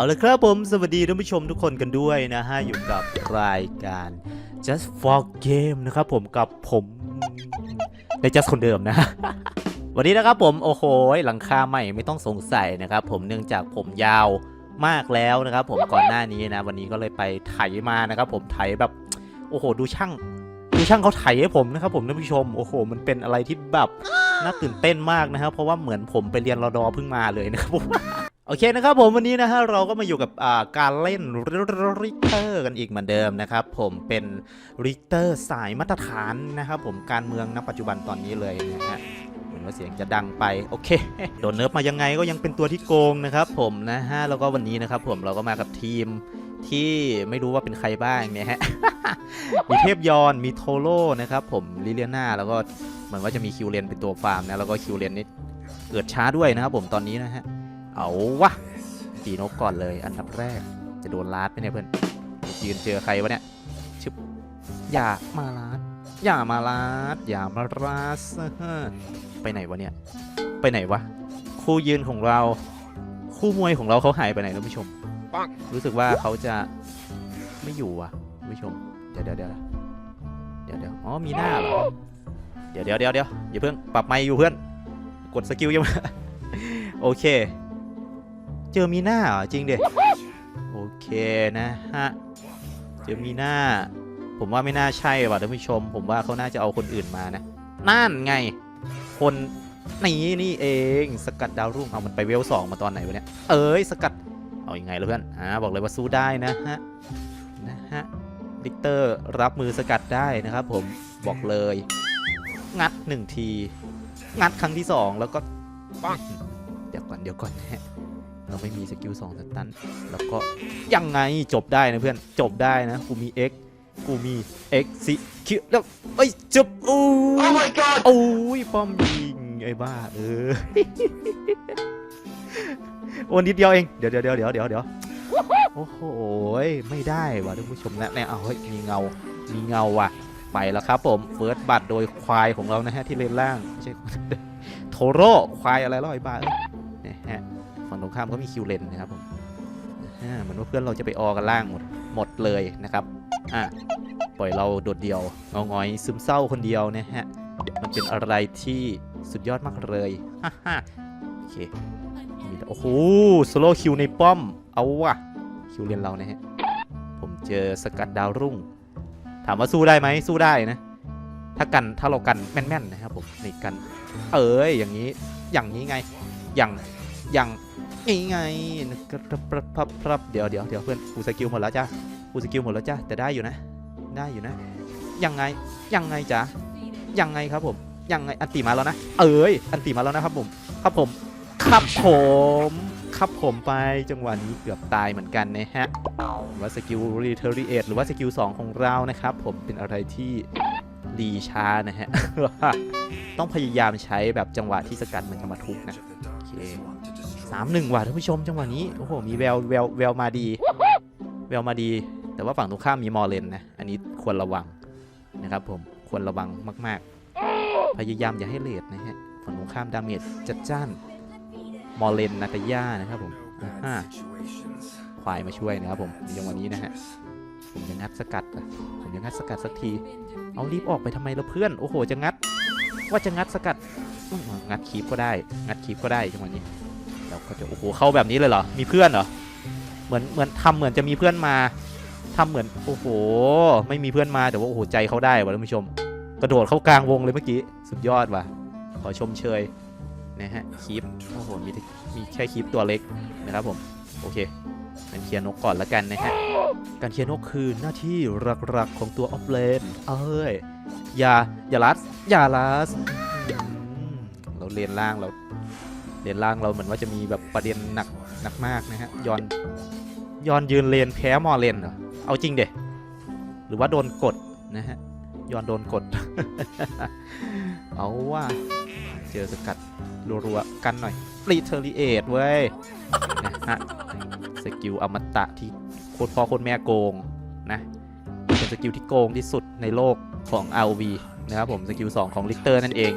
เอาละครับผม สวัสดีท่านผู้ชมทุกคนกันด้วยนะฮะ อยู่กับรายการ just for game นะครับผมกับผมใน just คนเดิมนะ วันนี้นะครับผมโอ้โหหลังคาใหม่ไม่ต้องสงสัยนะครับผมเนื่องจากผมยาวมากแล้วนะครับผมก่อนหน้านี้นะ วันนี้ก็เลยไปไถมานะครับผมไถแบบโอ้โห ดูช่างดูช่างเขาไถให้ผมนะครับผมท่านผู้ชมโอ้โห มันเป็นอะไรที่แบบน่าตื่นเต้นมากนะครับเพราะว่าเหมือนผมไปเรียนรอดอเพิ่งมาเลยนะครับผม โอเคนะครับผมวันนี้นะฮะเราก็มาอยู่กับการเล่นริเตอร์กันอีกเหมือนเดิมนะครับผมเป็นริเตอร์สายมาตรฐานนะครับผมการเมืองณปัจจุบันตอนนี้เลยนะฮะเหมือนว่าเสียงจะดังไปโอเคโดนเนิร์ฟมายังไงก็ยังเป็นตัวที่โกงนะครับผมนะฮะแล้วก็วันนี้นะครับผมเราก็มากับทีมที่ไม่รู้ว่าเป็นใครบ้างเนี่ยฮะมีเทพยอนมีโทโร่นะครับผมลิเลียนาแล้วก็เหมือนว่าจะมีคิวเลนเป็นตัวฟาร์มนะแล้วก็คิวเลนนี่เกิดช้าด้วยนะครับผมตอนนี้นะฮะ เอาวะตีนกก่อนเลยอันดับแรก จะโดนลาดไหมเนี่ยเพื่อนยืนเจอใครวะเนี่ยชึบอย่ามาลาดอย่ามาลาดอย่ามาลาดไปไหนวะเนี่ย ไปไหนวะ คู่ยืนของเรา คู่มวยของเราเขาหายไปไหนท่านผู้ชมรู้สึกว่าเขาจะไม่อยู่ว่ะท่านผู้ชม เดี๋ยวเดี๋ยวเดี๋ยวเดี๋ยวเดี๋ยวอ๋อมีหน้าเหรอเดี๋ยวเดี๋ยวเดี๋ยวเดี๋ยวอย่าเพิ่งปรับไมค์อยู่เพื่อน กดสกิลยังโอเค เจอมีหน้าเหรอจริงเด็โอเคนะฮะเจอมีหน้า ผมว่าไม่น่าใช่ว่ะท่านผู้ชม ผมว่าเขาน่าจะเอาคนอื่นมานะนั่นไง คนนี่นี่เอง สกัดดาวรุ่งเอามันไปเวลสองมาตอนไหนวะเนี่ยเอ้ยสกัดเอาอยัางไงล่ะเพื่อนอ่าบอกเลยว่าสู้ได้นะฮะนะฮะลิกเตอร์รับมือสกัดได้นะครับผมบอกเลย งัดหนึ่งที งัดครั้งที่สองแล้วก็ปังเดี๋ยวก่อนเดี๋ยวก่อนนะฮะ เราไม่มีสกิลสองสตันแล้วก็ยังไงจบได้นะเพื่อนจบได้นะกูมี X กูมี X สิคิวแล้วเอ้ยจบอู้ Oh my god โอ้ยป้อมยิงไอ้บ้าเออโอ้นิดเดียวเองเดี๋ยวเดี๋ยวเดี๋ยวเดี๋ยวเดี๋ยวเดี๋ยวโอ้โหไม่ได้ว่ะท่านผู้ชมนะเนี่ยเอาเฮ้ยมีเงา มีเงาว่ะ ไปแล้วครับผมเฟิร์สบัตรโดยควายของเรานะฮะที่เลนล่างไม่ใช่โทโร่ควายอะไรล่ะไอ้บ้าเอ้ยนะฮะฝั่ งตรงข้ามก็มีคิวเลนนะครับผมเหมือนว่าเพื่อนเราจะไปออกันล่างหมดหมดเลยนะครับอะปล่อยเราโดดเดี่ยวเงาหงอยซึมเศร้าคนเดียวนะฮะมันเป็นอะไรที่สุดยอดมากเลยฮ่าฮ่าโอเคโอ้โหสโลคิวในป้อม เอาวะคิวเลนเรานะฮะผมเจอสกัดดาวรุ่ง ถามว่าสู้ได้ไหมสู้ได้นะ ถ้ากันถ้าเรากันแม่นๆนะครับผมนี่กัน เอ้ยอย่างนี้อย่างนี้ไงอย่าง อย่างไงครับครับเดี๋ยวเดี๋ยวเดี๋ยวเพื่อนกูสกิลหมดแล้วจ้ากูสกิลหมดแล้วจ้าแต่ได้อยู่นะ ได้อยู่นะยังไงยังไงจ๊ะยังไงครับผมยังไงอันตีมาแล้วนะ เอ้ยอันตีมาแล้วนะครับผม ครับผม ครับผมครับผมไปจังหวะนี้เกือบตายเหมือนกันนะฮะว่าสกิล retaliate หรือว่าสกิล2ของเรานะครับ ผมเป็นอะไรที่รีช้านะฮะต้องพยายามใช้แบบจังหวะที่สกัดมันจะมาทุกนะโอเค สามหนึ่งว่ะท่านผู้ชมจังหวะนี้ โอ้โห มีแววแววแววมาดี แววมาดี แต่ว่าฝั่งตรงข้ามมีมอร์เลนนะ อันนี้ควรระวังนะครับผม ควรระวังมาก ๆ พยายามอย่าให้เลดนะฮะ ฝั่งตรงข้ามดาเมจจัดจ้าน มอร์เลนนาตาย่านะครับผมอ่าควายมาช่วยนะครับผมในจังหวะนี้นะฮะ ผมจะงัดสกัดอะผมจะงัดสกัดสักที เอารีบออกไปทำไมละเพื่อน โอ้โห จะงัด ว่าจะงัดสกัด งัดคีบก็ได้ งัดคีบก็ได้จังหวะนี้ เราก็จะโอ้โหเข้าแบบนี้เลยเหรอ มีเพื่อนเหรอ เหมือนเหมือนทำเหมือนจะมีเพื่อนมาทำเหมือนโอ้โห ไม่มีเพื่อนมาแต่ว่าโอ้โหใจเขาได้ว่ะท่านผู้ชม กระโดดเข้ากลางวงเลยเมื่อกี้สุดยอดว่ะ ขอชมเชยนะฮะคีบโอ้โหมีแต่มีแค่คีบตัวเล็กนะครับผมโอเคกันเคลียร์นกก่อนละกันนะฮะการเคลียร์นกคือหน้าที่หลักๆของตัวออฟเลนเอ้ยอย่าอย่าลัดอย่าลัดเราเลนล่างเรา เลนล่างเราเหมือนว่าจะมีแบบประเด็นหนักหนักมากนะฮะยอนยอนยืนเลนแพ้มอเลนเหรอเอาจริงเดะหรือว่าโดนกดนะฮะยอนโดนกด เอาว่าเจอสกัดรัวๆกันหน่อยรีเทอรีเอทเว้ยนะฮะสกิลอมตะที่โคตรพ่อโคตรแม่โกงนะเป็นสกิลที่โกงที่สุดในโลกของ ROV นะครับผมสกิล2ของลิกเตอร์นั่นเอง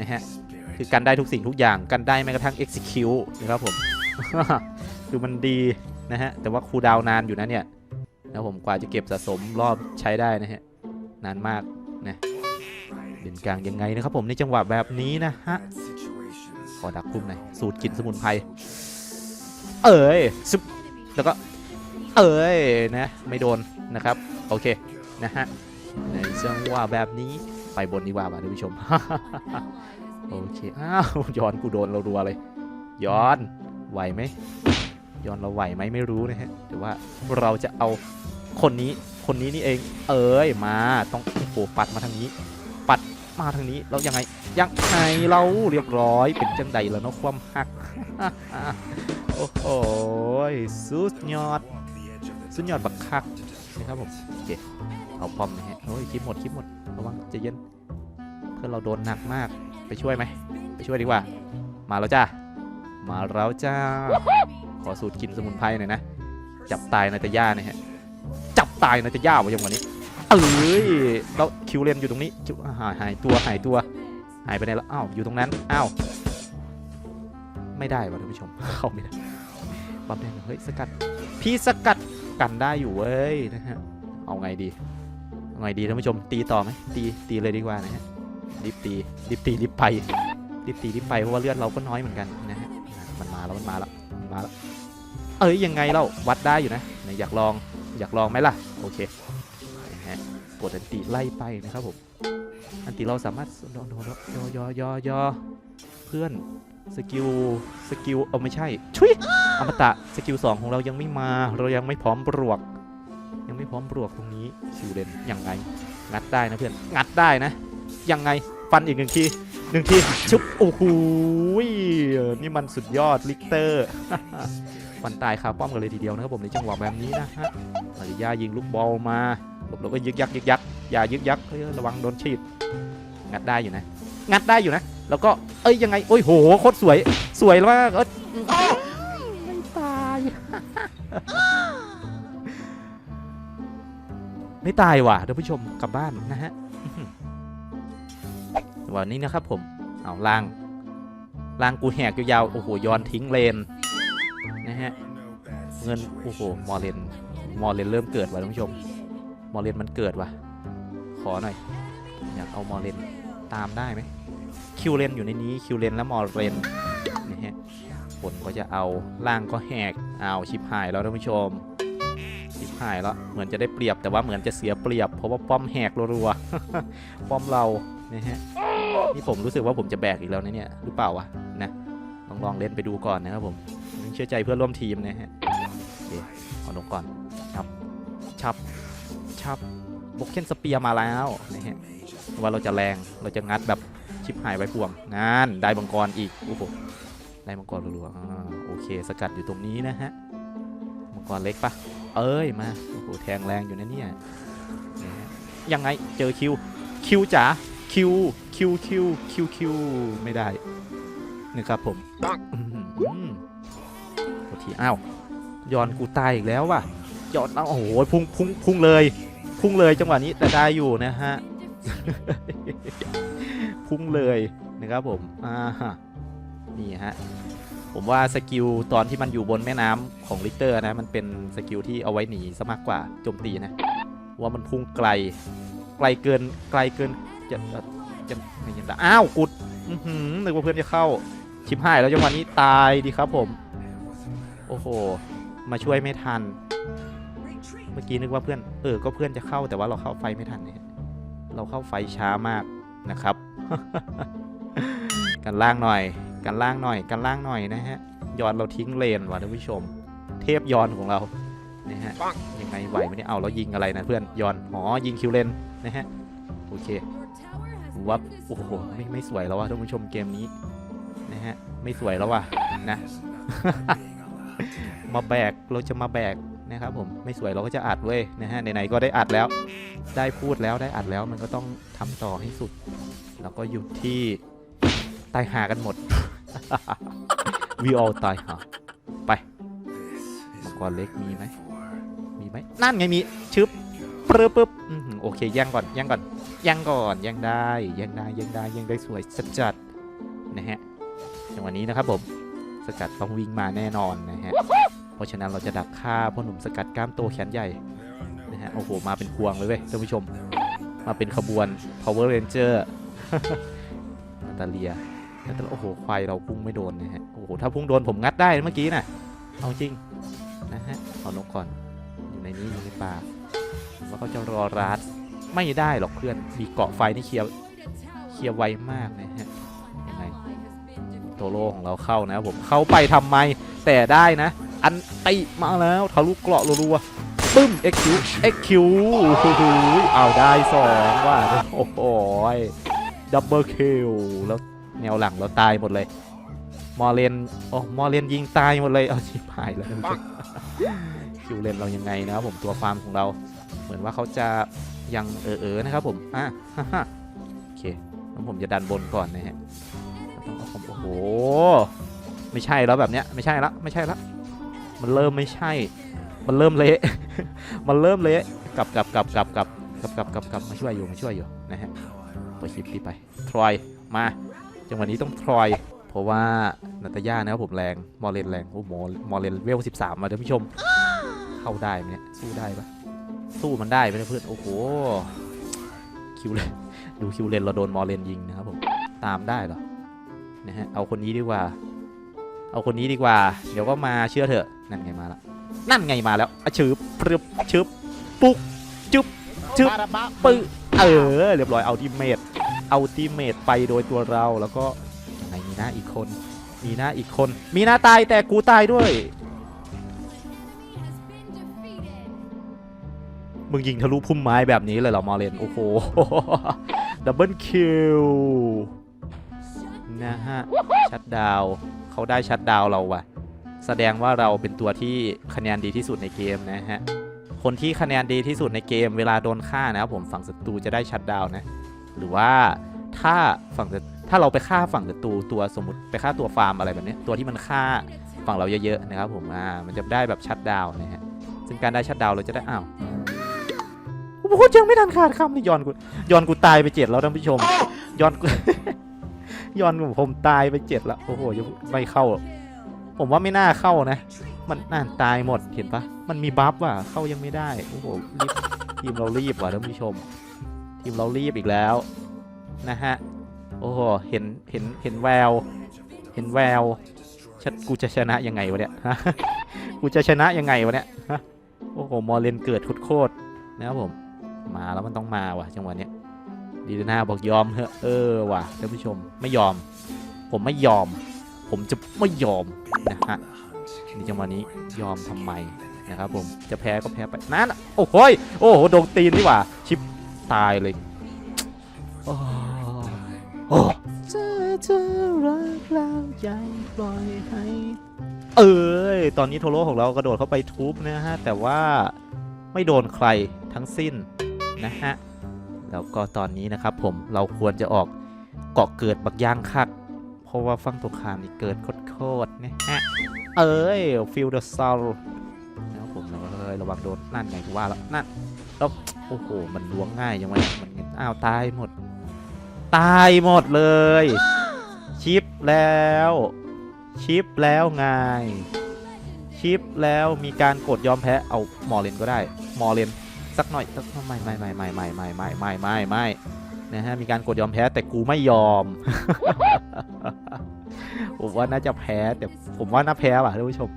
นะฮะ คือกันได้ทุกสิ่งทุกอย่างกันได้แม้กระทั่ง execute นะครับผมคือมันดีนะฮะ แต่ว่าคูดาวนานอยู่นะเนี่ยนะผมกว่าจะเก็บสะสมรอบใช้ได้นะฮะ นานมากนะเด่นกลางยังไงนะครับผมในจังหวะแบบนี้นะฮะ ขอดักพุ่มหน่อยสูตรกลิ่นสมุนไพรเอ้ยซึบแล้วก็เอ้ยนะ ไม่โดนนะครับ โอเคนะฮะในจังหวะแบบนี้ไปบนดีกว่าว่ะท่านผู้ชม โอเค อ้าว ย้อนกูโดนเรารัวเลย ย้อน ไหวไหม ย้อนเราไหวไหมไม่รู้นะฮะ แต่ว่าเราจะเอาคนนี้ คนนี้นี่เอง เอ้ย มา ต้องโอ้โหปัดมาทางนี้ ปัดมาทางนี้ แล้วยังไง ยังไงเราเรียบร้อย เป็นจังใดแล้วเนาะความหัก โอ้โห สุดยอด สุดยอดบักคักนะครับผม โอเค เอาปอมนะฮะ โอ้ยคลิปหมดคลิปหมด ระวังใจะเย็น เพื่อนเราโดนหนักมาก ไปช่วยไหมไปช่วยดีกว่า มาแล้วจ้ามาแล้วจ้า ขอสูตรกินสมุนไพรหน่อยนะ จับตายนาตาย่านะฮะ จับตายนาตาย่าว้ยังวันนี้เอ้ยแล้วคิวเลนอยู่ตรงนี้คิวหายหายตัวหายตัว หายไปไหนแล้วอ้าวอยู่ตรงนั้นอ้าวไม่ได้วะท่านผู้ชมเข้าไม่ได้ปั๊บแดงเฮ้ยสกัด พี่สกัดกันได้อยู่เว้ยนะฮะเอาไงดีเอาไงดีท่านผู้ชมตีต่อไหมตีตีเลยดีกว่านะฮะ รีบตีรีบตีรีบไปรีบตีรีบไปเพราะว่าเลือดเราก็น้อยเหมือนกันนะฮะมันมาแล้วมันมาแล้วมันมาแล้วเอ้ยยังไงเล่าวัดได้อยู่นะอยากลองอยากลองไหมล่ะโอเคนะฮะกดอันติไล่ไปนะครับผมอันติเราสามารถโดนโดนยอยอยอยอเพื่อนสกิลสกิลเออไม่ใช่ชุยอมตะสกิลสองของเรายังไม่มา เรายังไม่พร้อมบวก ยังไม่พร้อมบวกตรงนี้คิวเลนยังไงงัดได้นะเพื่อนงัดได้นะ ยังไงฟันอีกหนึ่งทีหนึ่งทีชุบโอ้โหนี่มันสุดยอดลิกเตอร์ฟันตายคาป้อมกันเลยทีเดียวนะครับผมในจังหวะแบบนี้นะฮะมาริยายิงลูกบอลมาหลบแล้วก็ยึกยักยึกยักอย่ายึกยักเฮ้ยระวังโดนฉีดงัดได้อยู่นะ งัดได้อยู่นะ แล้วก็เอ้ยยังไงโอ้ยโหโคตรสวยสวยมากเอ้ยไม่ตายไม่ตายว่ะท่านผู้ชมกลับบ้านนะฮะ วันนี้นะครับผม เอาล่างล่างกูแหกยาวๆโอ้โหย้อนทิ้งเลนนะฮะเงินโอ้โหมอเลนมอเลนเริ่มเกิดว่ะท่านผู้ชมมอเลนมันเกิดว่ะขอหน่อย อยากเอามอเลนตามได้ไหมคิวเลนอยู่ในนี้คิวเลนและมอเลนนะฮะผลก็จะเอาล่างก็แหกเอาชิบหายแล้วท่านผู้ชมชิบหายแล้วเหมือนจะได้เปรียบแต่ว่าเหมือนจะเสียเปรียบ เพราะว่าป้อมแหกรัวๆป้อมเรานะฮะ นี่ผมรู้สึกว่าผมจะแบกอีกแล้วนะเนี่ยหรือเปล่าวะนะลองลองเล่นไปดูก่อนนะครับผมเชื่อใจเพื่อนร่วมทีมนะฮะโอเคเอาลงก่อนชับชับชับบกเคนสเปียร์มาแล้วนะฮะว่าเราจะแรงเราจะงัดแบบชิปหายไว้ป่วงงานได้มังกรอีกโอ้โหได้มังกรรัวๆโอเค สกัดอยู่ตรงนี้นะฮะ มังกรเล็กปะเอ้ย มา โอ้โห แทงแรงอยู่นะเนี่ยยังไง เจอคิว คิวจ๋า คิวคิวคิวคิวคิวไม่ได้นะครับผมโทษทีอ้าวย้อนกูตายอีกแล้วว่ะย้อนเอาโอ้โหพุ่งพุ่งพุ่งเลย พุ่งเลยจังหวะนี้แต่ได้อยู่นะฮะพุ่งเลยนะครับผมอ่าฮะนี่ฮะผมว่าสกิลตอนที่มันอยู่บนแม่น้ำของลิเตอร์นะ มันเป็นสกิลที่เอาไว้หนีซะมากกว่าโจมตีนะ ว่ามันพุ่งไกล ไกลเกินไกลเกิน จะจะไม่ยังไงอ้าวกุดหนึกว่าเพื่อนจะเข้าชิบหายแล้วจังหวะนี้ตายดีครับผม โอ้โห มาช่วยไม่ทัน เมื่อกี้นึกว่าเพื่อนเออก็เพื่อนจะเข้าแต่ว่าเราเข้าไฟไม่ทันเนี่ยเราเข้าไฟช้ามากนะครับ กันล่างหน่อย กันล่างหน่อย กันล่างหน่อยนะฮะย้อนเราทิ้งเลนว่ะท่านผู้ชม เทพย้อนของเรานะฮะยังไงไหวไหมเนี่เอาเรายิงอะไรนะเพื่อนย้อนอ๋อยิงคิวเลนนะฮะโอเค ผมว่าโอ้โหไม่ไม่สวยแล้วว่ะท่านผู้ชมเกมนี้นะฮะไม่สวยแล้วว่ะนะ มาแบกเราจะมาแบกนะครับผมไม่สวยเราก็จะอัดเว้ยนะฮะไหนๆก็ได้อัดแล้ว ได้พูดแล้วได้อัดแล้วมันก็ต้องทำต่อให้สุด แล้วก็หยุดที่ตายหากันหมด we all ตายหาไปมังกรเล็กมีไหมมีไหมนั่นไงมีชึบปึ๊บปึ๊บโอเคแย่งก่อนแย่งก่อน ย่งก่อนย่งได้ย่งได้ย่งได้ย่งได้สวยสจัดนะฮะจังหวะนี้นะครับผมสกัดต้องวิ่งมาแน่นอนนะฮะเพราะฉะนั้นเราจะดักฆ่าพ่อหนุ่มสกัดกล้ามโตแขนใหญ่นะฮะโอ้โหมาเป็นพวงเลยเว้ยท่านผู้ชม มาเป็นขบวน Power Ranger นาตาเลียนาตาโอ้โหควายเราพุ่งไม่โดนนะฮะโอ้โหถ้าพุ่งโดนผมงัดได้เมื่อกี้น่ะเอาจริงนะฮะเอานกก่อนอยู่ในนี้อยู่ในป่าว่าเขาจะรอรัด ไม่ได้หรอกเพื่อน มีเกาะไฟนี่เคลียร์เคลียร์ไวมากนะฮะยังไงโตโร่ของเราเข้านะครับผมเข้าไปทำไม แต่ได้นะ อันติมาแล้วทะลุเกราะรัวๆปึ้ม XQ XQ โอ้โหเอาได้สองว่าโอ้โหดับเบิลคิวแล้วแนวหลังเราตายหมดเลย มอร์เลนโอ้มอร์เลนยิงตายหมดเลยเอาชิบหายแล้วคิวเลนเรายังไงนะครับผมตัวฟาร์มของเรา เหมือนว่าเขาจะ ยังเออเออๆนะครับผมอะฮ่าโอเคแล้วผมจะดันบนก่อนนะฮะโอ้โหไม่ใช่แล้วแบบเนี้ยไม่ใช่ละไม่ใช่ละมันเริ่มไม่ใช่ มันเริ่มเละ มันเริ่มเละกลับกลับกลับกลับกลับกลับกลับกลับกลับมาช่วยอยู่มาช่วยอยู่นะฮะปล่อยคลิปนี้ไปทรอยมาจังหวะนี้ต้องทรอยเพราะว่านาตาย่านะครับผมแรงมอเลนแรงโอ้โหมอร์เลนเวล13มาท่านผู้ชมเข้าได้ไหมเนี่ยสู้ได้ปะ สู้มันได้ไหมเนี่ยเพื่อนโอ้โหคิวเลนดูคิวเลนเราโดนมอเลนยิงนะครับผมตามได้เหรอนะฮะเอาคนนี้ดีกว่า เอาคนนี้ดีกว่า เดี๋ยวก็มาเชื่อเถอะนั่นไงมาละนั่นไงมาแล้วอะชืบปรึบชึบปุ๊กจึ๊บจึ๊บปึ้เออ เรียบร้อยเอาทีเมทเอาทีเมทไปโดยตัวเราแล้วก็ยังไงมีหน้าอีกคน มีหน้าอีกคน มีหน้าตายแต่กูตายด้วย มึงยิงทะลุพุ่มไม้แบบนี้เลยเหรอมอร์เลนโอ้โหดับเบิลคิวนะฮะชัดดาวเขาได้ชัดดาวเราว่ะ แสดงว่าเราเป็นตัวที่คะแนนดีที่สุดในเกมนะฮะ คนที่คะแนนดีที่สุดในเกมเวลาโดนฆ่านะครับผมฝั่งศัตรูจะได้ชัดดาวนะ หรือว่าถ้าฝั่งถ้าเราไปฆ่าฝั่งศัตรูตัวสมมติไปฆ่าตัวฟาร์มอะไรแบบนี้ตัวที่มันฆ่าฝั่งเราเยอะๆนะครับผมอ่ามันจะได้แบบชัดดาวนะฮะซึ่งการได้ชัดดาวเราจะได้อ้าว โอ้โหยังไม่ทันขาดคำเลยย้อนกูย้อนกูตายไปเจ็ดแล้วท่านผู้ชมย้อนกูย้อนผมตายไปเจ็ดแล้วโอ้โหยังไม่เข้า ผมว่าไม่น่าเข้านะ มันน่าตายหมดเห็นปะมันมีบัฟว่ะเข้ายังไม่ได้โอ้โหรีบทีมเรารีบว่ะท่านผู้ชม ทีมเรารีบอีกแล้วนะฮะโอ้โหเห็นเห็นเห็นแวว เห็นแววฉันกูจะชนะยังไงวะเนี่ยกูจะชนะยังไงวะเนี่ยโอ้โหมอร์เลนเกิดโคตรนะครับผม มาแล้วมันต้องมาว่ะจังหวะเนี้ยดีนาบอกยอมเถอะเออว่ะท่านผู้ชมไม่ยอม ผมไม่ยอม ผมจะไม่ยอมนะฮะในจังหวะนี้ยอมทำไมนะครับผมจะแพ้ก็แพ้ไปนั่นโอ้โหยโอ้โหโดนตีนดีกว่าชิปตายเลยโอ้โอ้เธอเธอรักแล้วยังปล่อยให้เอ้ยตอนนี้โทโร่ของเรากระโดดเข้าไปทุบนะฮะแต่ว่าไม่โดนใครทั้งสิ้น นะฮะ แล้วก็ตอนนี้นะครับผมเราควรจะออกเกาะเกิดบักย่างคัก เพราะว่าฝั่งตรงข้ามนี่เกิดโคตรๆนะฮะ เอ้ยฟิลเดอร์ซลนะครับผมเลยระวังโดนนั่นไงว่าแล้วนั่นแล้วโอ้โหมันล้วงง่ายยังไงมันอ้าวตายหมด ตายหมดเลย ชิปแล้ว ชิปแล้วไงชิปแล้วมีการกดยอมแพ้เอามอร์เลนก็ได้มอร์เลน สักหน่อยสักไม่ไม่ไม่ไม่ไม่ไม่ไม่ไม่ไม่ไม่นะฮะมีการกดยอมแพ้แต่กูไม่ยอม ผมว่าน่าจะแพ้แต่ผมว่าน่าแพ้ว่ะท่านผู้ชม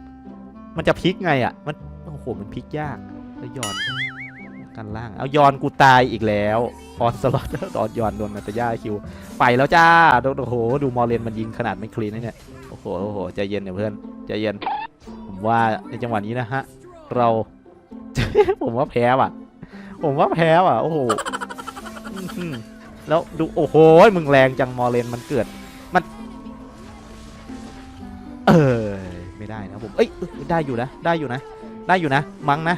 มันจะพลิกไงอะ มันโอ้โหมันพลิกยากแล้วยอนกันล่างเอายอนกูตายอีกแล้วพอนสล็อตตอนยอนโดนนาตย่าคิว ไปแล้วจ้าโอ้โหดูมอร์เลนมันยิงขนาดไม่คลีนนะเนี่ยโอ้โหโอ้โหใจเย็นเนี่ยเพื่อนใจเย็น ผมว่าในจังหวะนี้นะฮะ เรา ผมว่าแพ้ว่ะ ผมว่าแพ้ว่ะ โอ้โหแล้วดูโอ้โหมึงแรงจังมอเลนมันเกิด มัน เออไม่ได้นะผมเอ้ยได้อยู่นะได้อยู่นะ ได้อยู่นะ มังนะ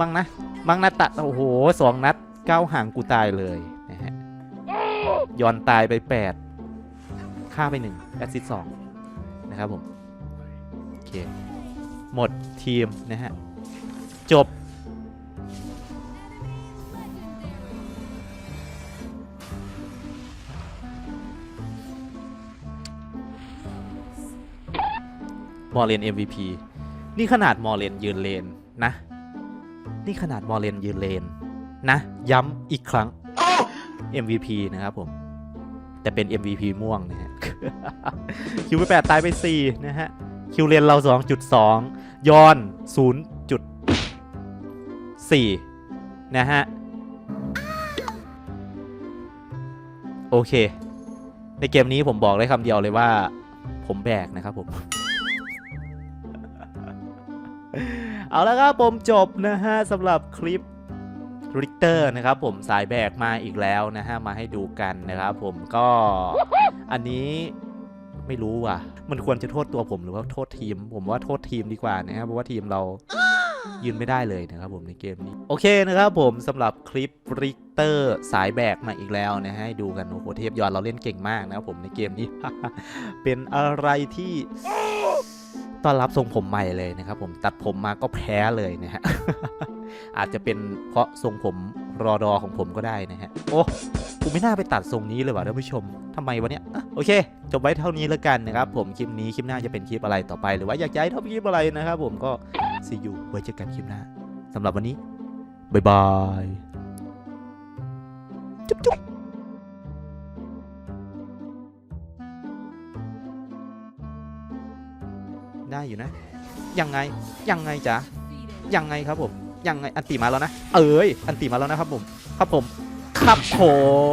มังนะ มังนะตะโอ้โหสองนัดเก้าห่างกูตายเลยนะฮะย้อนตายไปแปดฆ่าไปหนึ่งแอสซิสสองนะครับผม โอเค หมดทีมนะฮะ จบ มอร์เรียน MVP นี่ขนาดมอร์เลนยืนเลนนะ นี่ขนาดมอร์เลนยืนเลนนะ ย้ำอีกครั้ง MVP นะครับผมแต่เป็น MVP ม่วงนะฮะ คิวไปแปดตายไป 4 นะฮะ คิวเลนเรา 2.2 ยอน 0.4 นะฮะ โอเค ในเกมนี้ผมบอกได้คำเดียวเลยว่า ผมแบกนะครับผม เอาแล้วครับผมจบนะฮะสำหรับคลิปริกเตอร์นะครับผมสายแบกมาอีกแล้วนะฮะมาให้ดูกันนะครับผมก็อันนี้ไม่รู้ว่ะ มันควรจะโทษตัวผมหรือว่าโทษทีม ผมว่าโทษทีมดีกว่านะครับเพราะว่าทีมเรายืนไม่ได้เลยนะครับผมในเกมนี้ โอเคนะครับผมสำหรับคลิปริกเตอร์สายแบกมาอีกแล้วนะฮะดูกันโอ้โหเทพยอดเราเล่นเก่งมากนะครับผมในเกมนี้ เป็นอะไรที่ ต้อนรับทรงผมใหม่เลยนะครับผมตัดผมมาก็แพ้เลยนะฮะอาจจะเป็นเพราะทรงผมรอดอของผมก็ได้นะฮะโอ้กูไม่น่าไปตัดทรงนี้เลยว่ะท่านผู้ชมทำไมวะเนี่ยโอเค จบไว้เท่านี้แล้วกันนะครับผมคลิปนี้คลิปหน้าจะเป็นคลิปอะไรต่อไป หรือว่าอยากจะให้ทำคลิปอะไรนะครับผมก็ see you ไว้เจอกันคลิปหน้าสำหรับวันนี้บ๊ายบายจุ๊บ ได้อยู่นะ ยังไง ยังไงจ๊ะ ยังไงครับผม ยังไง อันตีมาแล้วนะ เอ้ย อันตีมาแล้วนะครับผม ครับผม ครับผม